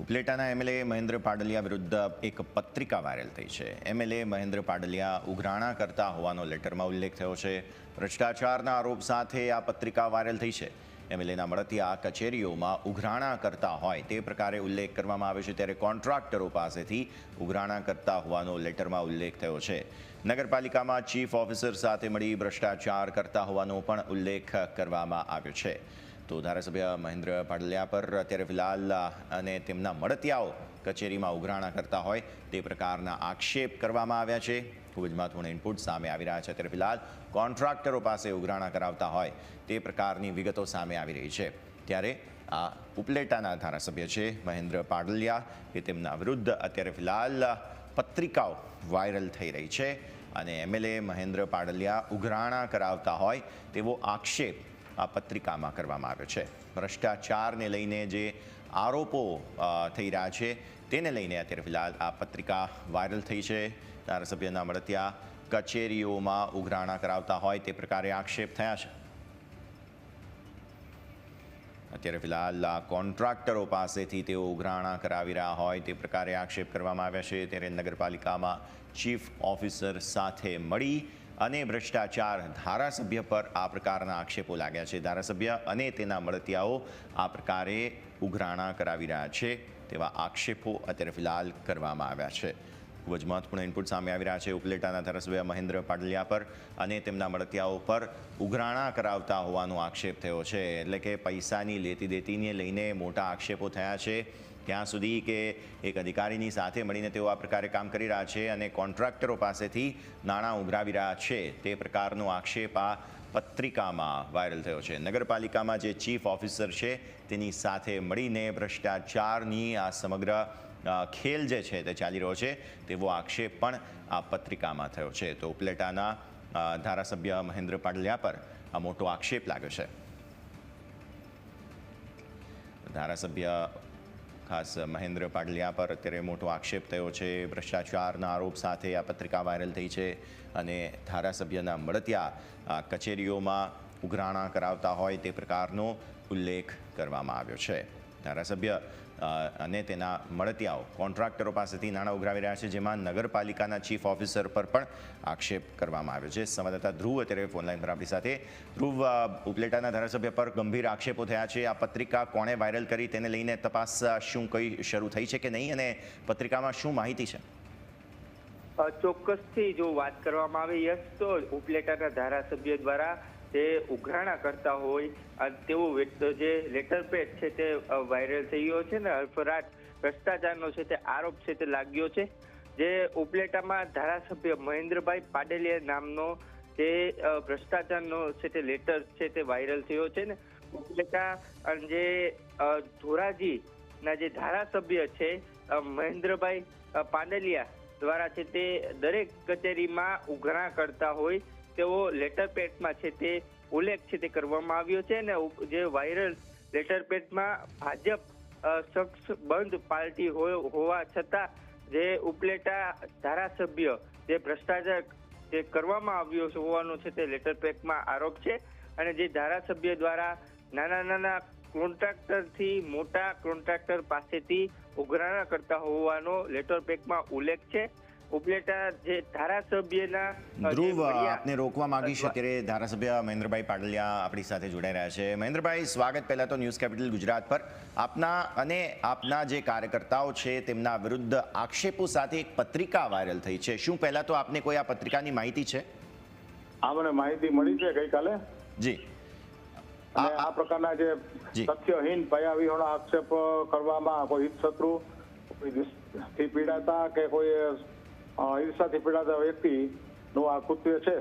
ઉપલેટાના MLA Mahendra Padaliya વિરુદ્ધ એક પત્રિકા વાયરલ થઈ છે. એમએલએ મહેન્દ્ર પાડલિયા ઉઘરાણા કરતા હોવાનો લેટરમાં ઉલ્લેખ થયો છે. ભ્રષ્ટાચારના આરોપ સાથે આ પત્રિકા વાયરલ થઈ છે. એમએલએના મળતિયા કચેરીઓમાં ઉઘરાણા કરતા હોય તે પ્રકારે ઉલ્લેખ કરવામાં આવે છે. ત્યારે કોન્ટ્રાક્ટરો પાસેથી ઉઘરાણા કરતા હોવાનો લેટરમાં ઉલ્લેખ થયો છે. નગરપાલિકામાં ચીફ ઓફિસર સાથે મળી ભ્રષ્ટાચાર કરતા હોવાનો પણ ઉલ્લેખ કરવામાં આવ્યો છે. તો ધારાસભ્ય મહેન્દ્ર પાડલિયા પર અત્યારે ફિલહાલ અને તેમના મળતિયાઓ કચેરીમાં ઉઘરાણા કરતા હોય તે પ્રકારના આક્ષેપ કરવામાં આવ્યા છે. ખૂબ જ મહત્વપૂર્ણ ઇનપુટ સામે આવી રહ્યા છે. અત્યારે ફિલહાલ કોન્ટ્રાક્ટરો પાસે ઉઘરાણા કરાવતા હોય તે પ્રકારની વિગતો સામે આવી રહી છે. ત્યારે આ ઉપલેટાના ધારાસભ્ય છે મહેન્દ્ર પાડલિયા કે તેમના વિરુદ્ધ અત્યારે ફિલહાલ પત્રિકાઓ વાયરલ થઈ રહી છે. અને એમએલએ મહેન્દ્ર પાડલિયા ઉઘરાણા કરાવતા હોય તેવો આક્ષેપ આ પત્રિકામાં કરવામાં આવ્યો છે. ભ્રષ્ટાચારને લઈને જે આરોપો થઈ રહ્યા છે, તેને લઈને અત્યારે ફિલહાલ આ પત્રિકા વાયરલ થઈ છે. ધારાસભ્યના મળતિયા કચેરીઓમાં ઉઘરાણા કરાવતા હોય તે પ્રકારે આક્ષેપ થયા છે. અત્યારે ફિલહાલ કોન્ટ્રાક્ટરો પાસેથી તેઓ ઉઘરાણા કરાવી રહ્યા હોય તે પ્રકારે આક્ષેપ કરવામાં આવ્યા છે. ત્યારે નગરપાલિકામાં ચીફ ઓફિસર સાથે મળી અને ભ્રષ્ટાચાર ધારાસભ્ય પર આ પ્રકારના આક્ષેપો લાગ્યા છે. ધારાસભ્ય અને તેના મળતિયાઓ આ પ્રકારે ઉઘરાણા કરાવી રહ્યા છે તેવા આક્ષેપો અત્યારે ફિલહાલ કરવામાં આવ્યા છે. ખૂબ જ મહત્વપૂર્ણ ઇનપુટ સામે આવી રહ્યા છે. ઉપલેટાના ધારાસભ્ય મહેન્દ્ર પાટલિયા પર અને તેમના મળતિયાઓ પર ઉઘરાણા કરાવતા હોવાનો આક્ષેપ થયો છે. એટલે કે પૈસાની લેતી દેતીને લઈને મોટા આક્ષેપો થયા છે. ત્યાં સુધી કે એક અધિકારીની સાથે મળીને તેઓ આ પ્રકારે કામ કરી રહ્યા છે અને કોન્ટ્રાક્ટરો પાસેથી નાણાં ઉઘરાવી રહ્યા છે. તે પ્રકારનો આક્ષેપ આ પત્રિકામાં વાયરલ થયો છે. નગરપાલિકામાં જે ચીફ ઓફિસર છે તેની સાથે મળીને ભ્રષ્ટાચારની આ સમગ્ર ખેલ જે છે તે ચાલી રહ્યો છે તેવો આક્ષેપ પણ આ પત્રિકામાં થયો છે. તો ઉપલેટાના ધારાસભ્ય મહેન્દ્ર પાડલિયા પર આ મોટો આક્ષેપ લાગ્યો છે. ધારાસભ્ય ખાસ મહેન્દ્ર પાટલિયા પર અત્યારે મોટો આક્ષેપ થયો છે. ભ્રષ્ટાચારના આરોપ સાથે આ પત્રિકા વાયરલ થઈ છે અને ધારાસભ્યના મળતિયા કચેરીઓમાં ઉઘરાણા કરાવતા હોય તે પ્રકારનો ઉલ્લેખ કરવામાં આવ્યો છે. ધારાસભ્ય અને તેના મળતિયાઓ કોન્ટ્રાક્ટરો પાસેથી નાણાં ઉઘરાવી રહ્યા છે, જેમાં નગરપાલિકાના ચીફ ઓફિસર પર પણ આક્ષેપ કરવામાં આવ્યો છે. સંવાદદાતા ધ્રુવ અત્યારે ફોનલાઈન પર આપણી સાથે. ધ્રુવ ઉપલેટાના ધારાસભ્ય પર ગંભીર આક્ષેપો થયા છે. આ પત્રિકા કોણે વાયરલ કરી તેને લઈને તપાસ શું કઈ શરૂ થઈ છે કે નહીં? અને પત્રિકામાં શું માહિતી છે? ચોક્કસથી જો વાત કરવામાં આવે, યસ તો ઉપલેટાના ધારાસભ્ય દ્વારા તે ઉઘરાણા કરતા હોય તેવો જે લેટર પેડ છે તે વાયરલ થઈ ગયો છે ને અલ્ફરાટ ભ્રષ્ટાચારનો છે તે આરોપ છે તે લાગ્યો છે. જે ઉપલેટામાં ધારાસભ્ય મહેન્દ્રભાઈ પાડેલિયા નામનો જે ભ્રષ્ટાચારનો છે તે લેટર છે તે વાયરલ થયો છે ને, ઉપલેટા અને જે ધોરાજી ધોરાજીના જે ધારાસભ્ય છે મહેન્દ્રભાઈ પાંડલિયા પાડેલિયા દ્વારા છે તે દરેક કચેરીમાં ઉઘરાણા કરતા હોય તેવો લેટર પેડમાં છે તે ઉલ્લેખ છે તે કરવામાં આવ્યો છે અને જે વાયરલ લેટર પેડમાં ભાજપ શખ્સ બંધ પાર્ટી હોવા છતાં જે ઉપલેટા ધારાસભ્ય, જે ભ્રષ્ટાચાર જે કરવામાં આવ્યો હોવાનો છે તે લેટર પેકમાં આરોપ છે અને જે ધારાસભ્ય દ્વારા નાના નાના કોન્ટ્રાક્ટરથી મોટા કોન્ટ્રાક્ટર પાસેથી ઉઘરાણા કરતા હોવાનો લેટર પેકમાં ઉલ્લેખ છે. ઉપલેટા જે ધારાસભ્યના ધ્રુવ આપને રોકવા અથવા- અત્યારે ધારાસભ્ય મહેન્દ્રભાઈ પાડલિયા આપણી સાથે જોડાઈ રહ્યા છે. મહેન્દ્રભાઈ સ્વાગત પહેલા તો ન્યૂઝ કેપિટલ ગુજરાત પર. આપના અને આપના જે કાર્યકર્તાઓ છે તેમના વિરુદ્ધ આક્ષેપો સાથે એક પત્રિકા વાયરલ થઈ છે. શું પહેલા તો આપને કોઈ આ પત્રિકાની માહિતી છે? આ મને માહિતી મળી છે ગઈકાલે? જી. આ પ્રકારના જે. તથ્યહીન ભયાવિહોણા આક્ષેપ કરવામાં કોઈ હિત શત્રુ પીડાતા કે કોઈ ઈર્ષાથી પીડાતા વ્યક્તિનું આ કૃત્ય છે.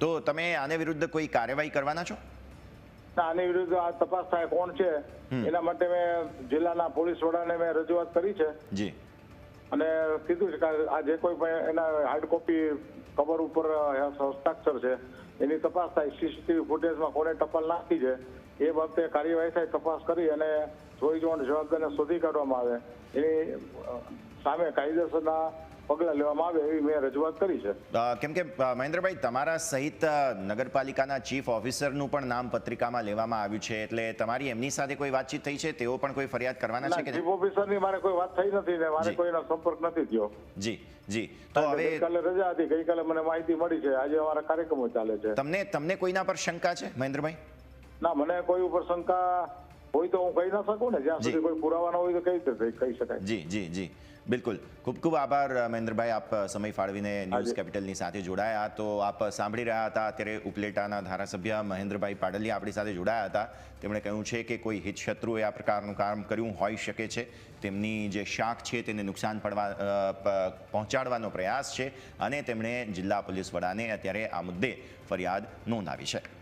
તો તમે આને વિરુદ્ધ કોઈ કાર્યવાહી કરવાના છો? આની વિરુદ્ધ આ તપાસ થાય કોણ છે એના માટે મેં જિલ્લાના પોલીસ વડાને મેં રજૂઆત કરી છે. જી. અને કીધું છે કે આ જે કોઈ પણ એના હાર્ડ કોપી કવર ઉપર હસ્તાક્ષર છે એની તપાસ થાય. સીસીટીવી ફૂટેજમાં કોને ટપાલ નાખી છે એ બાબતે કાર્યવાહી થાય તપાસ કરી અને જોઈ જોઈને જવાબદારને શોધી કાઢવામાં આવે. એની સામે કાયદેસરના પગલાં લેવામાં આવે એવી મેં રજૂઆત કરી છે. કેમ કે મહેન્દ્રભાઈ તમારા સહિત નગરપાલિકાના ચીફ ઓફિસરનું પણ નામ પત્રિકામાં લેવામાં આવ્યું છે એટલે તમારી એમની સાથે કોઈ વાતચીત થઈ છે? તેઓ પણ કોઈ ફરિયાદ કરવાના છે કે ચીફ ઓફિસરની મારે કોઈ વાત થઈ નથી ને મારે. કોઈનો સંપર્ક નથી થયો. જી જી. તો હવે ગઈકાલે રજા હતી ગઈકાલે મને માહિતી મળી છે આજે અમારા કાર્યક્રમો ચાલે છે. તમને તમને કોઈના પર શંકા છે મહેન્દ્રભાઈ? ના મને કોઈ ઉપર શંકા હોય તો હું કહી ના શકું ને જ્યાં સુધી કોઈ પુરાવા ન હોય તો કઈ રીતે કહી- કહી શકાય જી જી જી બિલકુલ ખૂબ ખૂબ આભાર મહેન્દ્રભાઈ આપ સમય ફાળવીને ન્યૂઝ કેપિટલની સાથે જોડાયા તો આપ સાંભળી રહ્યા હતા અત્યારે ઉપલેટાના ધારાસભ્ય મહેન્દ્રભાઈ પાડલિયા આપણી સાથે જોડાયા હતા. તેમણે કહ્યું છે કે કોઈ હિતશત્રુએ આ પ્રકારનું કામ કર્યું હોઈ શકે છે. તેમની જે શાખ છે તેને નુકસાન પડવા પહોંચાડવાનો પ્રયાસ છે અને તેમણે જિલ્લા પોલીસ વડાને અત્યારે આ મુદ્દે ફરિયાદ નોંધાવી છે.